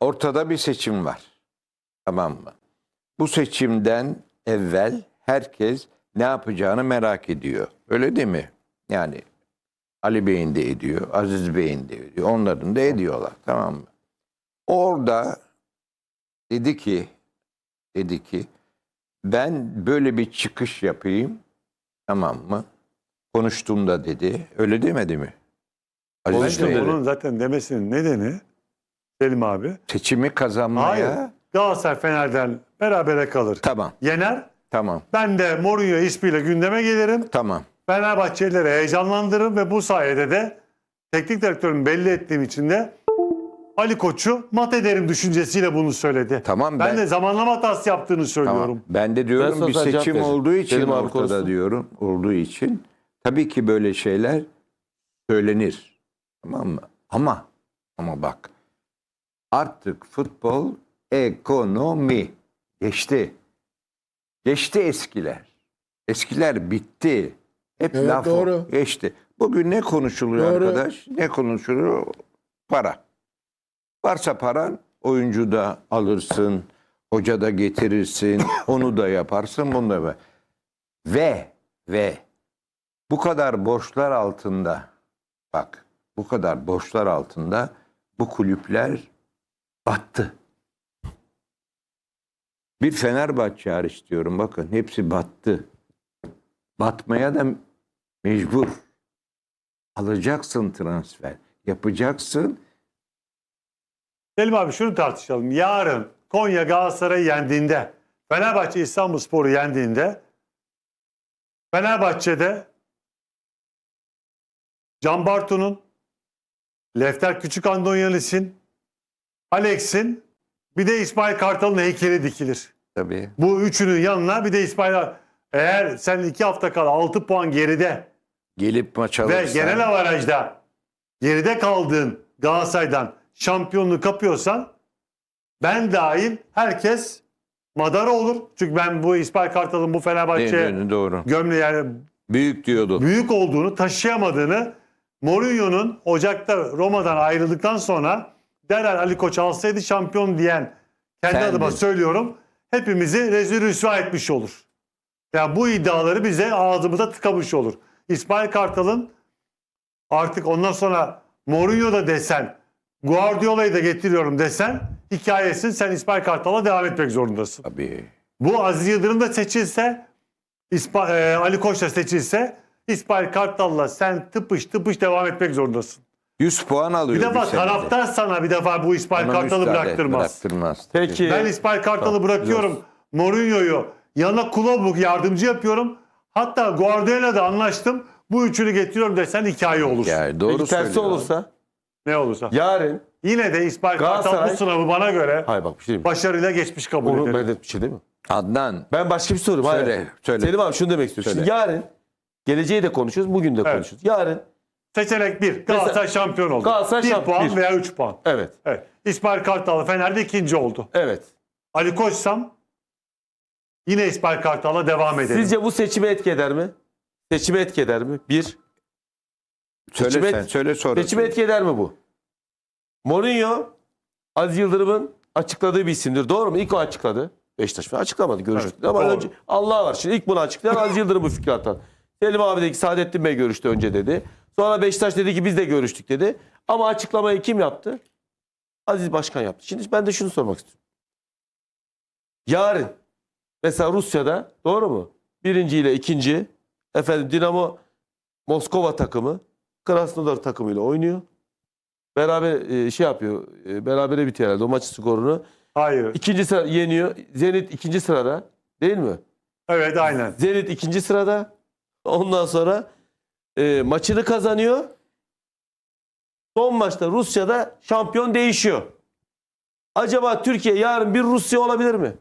ortada bir seçim var. Tamam mı? Bu seçimden evvel herkes ne yapacağını merak ediyor. Öyle değil mi? Yani Ali Bey'in de ediyor, Aziz Bey'in de ediyor. Onların da ediyorlar. Tamam mı? Orada dedi ki dedi ki ben böyle bir çıkış yapayım. Tamam mı? Konuştuğumda dedi. Öyle demedi mi? Aziz Bence Bey, onun zaten demesinin nedeni Selim abi. seçimi kazanmaya Hayır. Galatasaray Fener'den berabere kalır. tamam Yener. tamam Ben de Mourinho ismiyle gündeme gelirim. tamam Fenerbahçelileri heyecanlandırırım ve bu sayede de teknik direktörün belli ettiğim için de Ali Koç'u mat ederim düşüncesiyle bunu söyledi. Tamam, ben, ben- de zamanlama hatası yaptığını söylüyorum. tamam. Ben de diyorum Ben bir sana cevap seçim vereceğim. olduğu için Selim abi ortada konuşsun. diyorum. Olduğu için tabii ki böyle şeyler söylenir. Tamam mı? Ama ama bak artık futbol ekonomi geçti. Geçti eskiler. Eskiler bitti. Hep Evet, laf doğru. geçti. Bugün ne konuşuluyor Doğru. arkadaş? Ne konuşuluyor? Para. Varsa paran oyuncu da alırsın, hoca da getirirsin, onu da yaparsın, bunu da yap- Ve ve bu kadar borçlar altında bak bu kadar borçlar altında bu kulüpler battı. Bir Fenerbahçe hariç diyorum bakın hepsi battı. Batmaya da mecbur. Alacaksın transfer. Yapacaksın. Selim abi şunu tartışalım. Yarın Konya Galatasaray'ı yendiğinde, Fenerbahçe İstanbulspor'u yendiğinde Fenerbahçe'de Can Bartu'nun, Lefter Küçük Andonyalis'in, Alex'in bir de İsmail Kartal'ın heykeli dikilir. Tabii. Bu üçünün yanına bir de İsmail eğer sen iki hafta kala 6 puan geride Gelip maç ve alırsan. genel avarajda geride kaldığın Galatasaray'dan şampiyonluğu kapıyorsan ben dahil herkes madara olur. Çünkü ben bu İsmail Kartal'ın bu Fenerbahçe doğru. gömleği yani Büyük diyordu. büyük olduğunu taşıyamadığını Mourinho'nun Ocak'ta Roma'dan ayrıldıktan sonra derhal Ali Koç alsaydı şampiyon diyen kendi Sen adıma de. söylüyorum hepimizi rezil rüsva etmiş olur. Yani bu iddiaları bize ağzımıza tıkamış olur. İsmail Kartal'ın artık ondan sonra Mourinho da desen Guardiola'yı da getiriyorum desen hikayesin sen İsmail Kartal'a devam etmek zorundasın. Tabii. Bu Aziz Yıldırım da seçilse, İspa- e, Ali Koç da seçilse İsmail Kartal'la sen tıpış tıpış devam etmek zorundasın. 100 puan alıyor. Bir defa taraftar sana bir defa bu İsmail Ona Kartal'ı müsaade bıraktırmaz. Bıraktırmaz. Peki. Ben İsmail Kartal'ı bırakıyorum. Mourinho'yu yanına Kulobuk yardımcı yapıyorum. Hatta Guardiola'da anlaştım. Bu üçünü getiriyorum desen hikaye olur. Yani doğru Peki tersi söylüyor. olursa Ne olursa. yarın Yine de İsmail Kartal Galatasaray- bu sınavı bana göre Hayır bak bir şey diyeyim. başarıyla geçmiş kabul Onu ederim. ben de bir şey değil mi? Adnan Ben başka bir. Söyle, Hayır. söyle. Selim abi şunu demek istiyorum. Şimdi yarın geleceği de konuşuyoruz, bugün de konuşuyoruz. Yarın Seçenek 1. Galatasaray şampiyon oldu. Galatasaray 1 şampiyon, puan bir. veya 3 puan. evet. Evet. İsmail Kartal Fener'de ikinci oldu. Evet. Ali Koç'sam yine İsmail Kartal'a devam edelim. Sizce bu seçime etki eder mi? Seçime etki eder mi? Bir. söyle Seçime- sen söyle sonra. Seçime etki eder mi bu? Mourinho Aziz Yıldırım'ın açıkladığı bir isimdir. Doğru mu? İlk o açıkladı. Beşiktaş falan açıklamadı. Görüştük. Evet, Ama doğru. önce Allah var. Şimdi ilk bunu açıklayan Aziz Yıldırım bu fikri atan. Selim abi dedi ki Saadettin Bey görüştü önce dedi. Sonra Beşiktaş dedi ki biz de görüştük dedi. Ama açıklamayı kim yaptı? Aziz Başkan yaptı. Şimdi ben de şunu sormak istiyorum. Yarın mesela Rusya'da doğru mu? Birinci ile ikinci efendim Dinamo Moskova takımı Krasnodar takımıyla oynuyor. Beraber e, şey yapıyor. E, berabere bitiyor herhalde o maçın skorunu. Hayır. İkinci sıra yeniyor. Zenit ikinci sırada. Değil mi? Evet aynen. Zenit ikinci sırada. Ondan sonra e, maçını kazanıyor. Son maçta Rusya'da şampiyon değişiyor. Acaba Türkiye yarın bir Rusya olabilir mi?